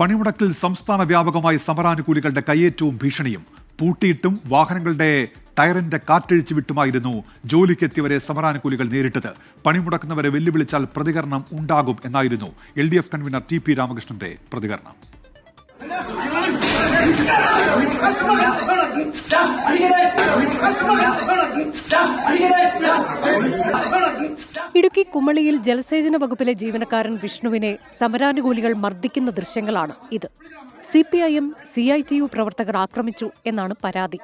പണിമുടക്കിൽ സംസ്ഥാന വ്യാപകമായി സമരാനുകൂലികളുടെ കയ്യേറ്റവും ഭീഷണിയും പൂട്ടിയിട്ടും വാഹനങ്ങളുടെ ടയറിന്റെ കാറ്റഴിച്ചു വിട്ടുമായിരുന്നു ജോലിക്കെത്തിയവരെ സമരാനുകൂലികൾ നേരിട്ടത് പണിമുടക്കുന്നവരെ വെല്ലുവിളിച്ചാൽ പ്രതികരണം ഉണ്ടാകും എന്നായിരുന്നു L D F convenor T P രാമകൃഷ്ണന്റെ പ്രതികരണം ഇടുക്കി കുമളിയിൽ ജലസേചന വകുപ്പിലെ ജീവനക്കാരൻ വിഷ്ണുവിനെ സമരാനുകൂലികൾ മർദ്ദിക്കുന്ന ദൃശ്യങ്ങളാണ് ഇത്. C P I M C I T U പ്രവർത്തകർ ആക്രമിച്ചു എന്നാണ് പരാതി.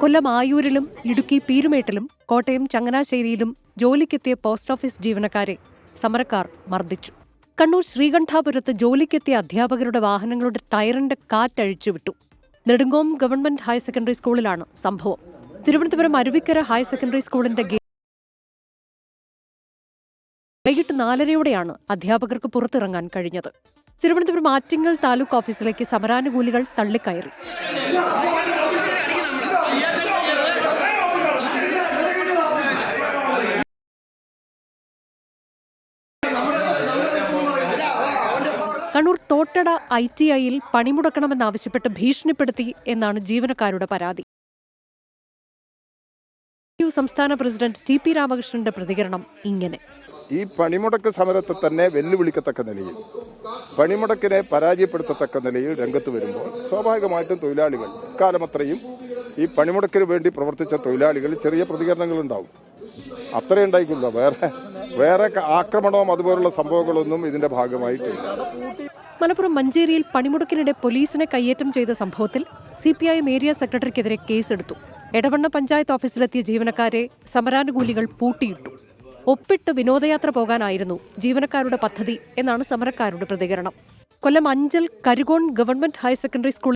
കൊല്ലം ആയൂരിലും ഇടുക്കി പീരുമേട്ടിലും കോട്ടയം ചങ്ങനാശ്ശേരിയിലും ജോലിക്കെത്തിയ പോസ്റ്റ് ഓഫീസ് ജീവനക്കാരെ സമരക്കാർ മർദ്ദിച്ചു. കണ്ണൂർ ശ്രീകണ്ഠാപുരത്ത് ജോലിക്കെത്തിയ അധ്യാപകരുടെ വാഹനങ്ങളുടെ ടയറിന്റെ കാറ്റഴിച്ചു വിട്ടു. നെടുങ്കോം ഗവൺമെന്റ് ഹയർ സെക്കൻഡറി സ്കൂളിലാണ് സംഭവം. തിരുവനന്തപുരം അരുവിക്കര ഹയർ സെക്കൻഡറി സ്കൂളിന്റെ വൈകിട്ട് നാലരയോടെയാണ് അധ്യാപകർക്ക് പുറത്തിറങ്ങാൻ കഴിഞ്ഞത്. തിരുവനന്തപുരം ആറ്റിങ്ങൽ താലൂക്ക് ഓഫീസിലേക്ക് സമരാനുകൂലികൾ തള്ളിക്കയറി. കണ്ണൂർ തോട്ടട ഐ ടി ഐയിൽ പണിമുടക്കണമെന്നാവശ്യപ്പെട്ട് ഭീഷണിപ്പെടുത്തി എന്നാണ് ജീവനക്കാരുടെ പരാതി. യു സംസ്ഥാന പ്രസിഡന്റ് ടി പി രാമകൃഷ്ണന്റെ പ്രതികരണം ഇങ്ങനെ. ഈ പണിമുടക്ക് സമരത്തെ തന്നെ വെല്ലുവിളിക്കത്തക്ക നിലയിൽ. പണിമുടക്കിനെ പരാജയപ്പെടുത്തത്തക്ക നിലയിൽ രംഗത്ത് വരുമ്പോൾ സ്വാഭാവികമായിട്ടും തൊഴിലാളികൾ കാലമത്രയും ഈ പണിമുടക്കിന് വേണ്ടി പ്രവർത്തിച്ച തൊഴിലാളികൾ ചെറിയ പ്രതികരണങ്ങൾ ഉണ്ടാവും അത്രേ ഉണ്ടായിക്കില്ല വേറെ വേറെ ആക്രമണവും അതുപോലുള്ള സംഭവങ്ങളൊന്നും ഇതിന്റെ ഭാഗമായിട്ടില്ല. മലപ്പുറം മഞ്ചേരിയിൽ പണിമുടക്കിനിടെ പോലീസിനെ കയ്യേറ്റം ചെയ്ത സംഭവത്തിൽ C P I M area സെക്രട്ടറിക്കെതിരെ കേസെടുത്തു. എടവണ്ണ പഞ്ചായത്ത് ഓഫീസിലെത്തിയ ജീവനക്കാരെ സമരാനുകൂലികൾ പൂട്ടിയിട്ടു. ഒപ്പിട്ട് വിനോദയാത്ര പോകാനായിരുന്നു ജീവനക്കാരുടെ പദ്ധതി എന്നാണ് സമരക്കാരുടെ പ്രതികരണം. Kollam Anchal Karukone government higher secondary school